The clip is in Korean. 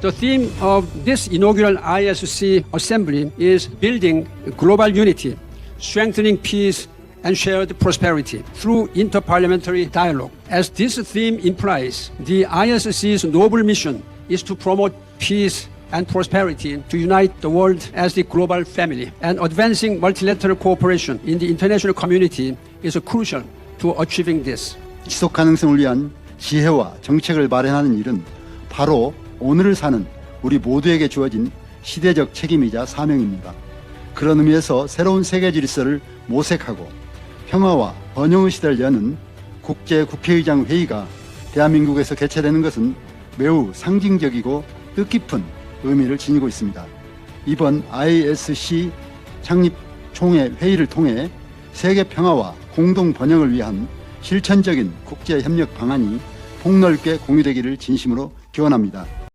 The theme of this inaugural ISC assembly is building global unity, strengthening peace and shared prosperity through interparliamentary dialogue. As this theme implies, the ISC's noble mission is to promote peace and prosperity to unite the world as the global family. And advancing multilateral cooperation in the international community is crucial to achieving this. 지속 가능성을 위한 지혜와 정책을 마련하는 일은 바로 오늘을 사는 우리 모두에게 주어진 시대적 책임이자 사명입니다. 그런 의미에서 새로운 세계 질서를 모색하고 평화와 번영의 시대를 여는 국제 국회의장 회의가 대한민국에서 개최되는 것은 매우 상징적이고 뜻깊은 의미를 지니고 있습니다. 이번 ISC 창립 총회 회의를 통해 세계 평화와 공동 번영을 위한 실천적인 국제 협력 방안이 폭넓게 공유되기를 진심으로 기원합니다.